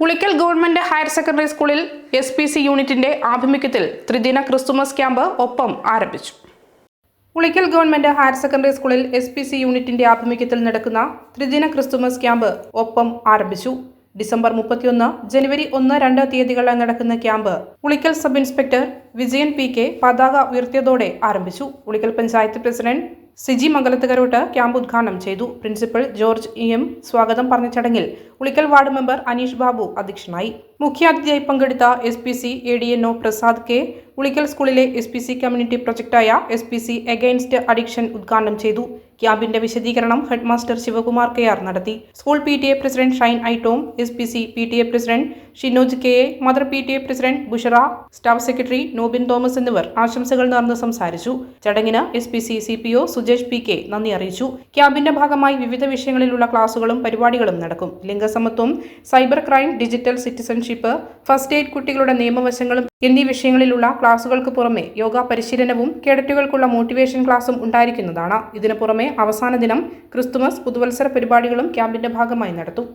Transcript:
Ulikkal government higher secondary സ്കൂളിൽ S P C യൂണിറ്റിന്റെ ആഭിമുഖ്യത്തിൽ ത്രിദിന ക്രിസ്തുമസ് ക്യാമ്പ് ഒപ്പം ആരംഭിച്ചു. പുളിക്കൽ ഗവൺമെന്റ് ഹയർ സെക്കൻഡറി സ്കൂളിൽ എസ് പി സി യൂണിറ്റിന്റെ ആഭിമുഖ്യത്തിൽ നടക്കുന്ന ത്രിദിന ക്രിസ്തുമസ് ക്യാമ്പ് ഒപ്പം ആരംഭിച്ചു. ഡിസംബർ മുപ്പത്തിയൊന്ന് ജനുവരി ഒന്ന് രണ്ട് തീയതികളിൽ നടക്കുന്ന camp Pulikkal sub inspector Vijayan P K പതാക ഉയർത്തിയതോടെ ആരംഭിച്ചു. പുളിക്കൽ പഞ്ചായത്ത് പ്രസിഡന്റ് സിജി മംഗലത്തുകരോട്ട് ക്യാമ്പ് ഉദ്ഘാടനം ചെയ്തു പ്രിൻസിപ്പൽ ജോർജ് ഇ എം സ്വാഗതം പറഞ്ഞ ചടങ്ങിൽ ഉളിക്കൽ വാർഡ് മെമ്പർ അനീഷ് ബാബു അധ്യക്ഷനായി. മുഖ്യാതിഥിയായി പങ്കെടുത്ത S P C A D N O Prasad K. Ulikkal സ്കൂളിലെ S P C community പ്രൊജക്റ്റായ S P C against addiction ഉദ്ഘാടനം ചെയ്തു. ക്യാമ്പിന്റെ വിശദീകരണം ഹെഡ്മാസ്റ്റർ ശിവകുമാർ കെ ആർ നടത്തി. School P T A president Shine I Tom S P C P T A president Shinoj K A mother P T A president Bushara staff secretary Nobin Thomas എന്നിവർ ആശംസകൾ നേർന്ന് സംസാരിച്ചു. ചടങ്ങിന് S P C C P O Sujesh P K നന്ദി അറിയിച്ചു. ക്യാമ്പിന്റെ ഭാഗമായി വിവിധ വിഷയങ്ങളിലുള്ള ക്ലാസുകളും പരിപാടികളും നടക്കും. ലിംഗസമത്വം cyber crime digital citizenship first aid കുട്ടികളുടെ നിയമവശങ്ങളും എന്നീ വിഷയങ്ങളിലുള്ള ക്ലാസുകൾക്ക് പുറമെ യോഗ പരിശീലനവും കേഡറ്റുകൾക്കുള്ള മോട്ടിവേഷൻ ക്ലാസും ഉണ്ടായിരിക്കുന്നതാണ്. ഇതിനു പുറമെ അവസാന ദിനം ക്രിസ്തുമസ് പുതുവത്സര പരിപാടികളും ക്യാമ്പിന്റെ ഭാഗമായി നടത്തും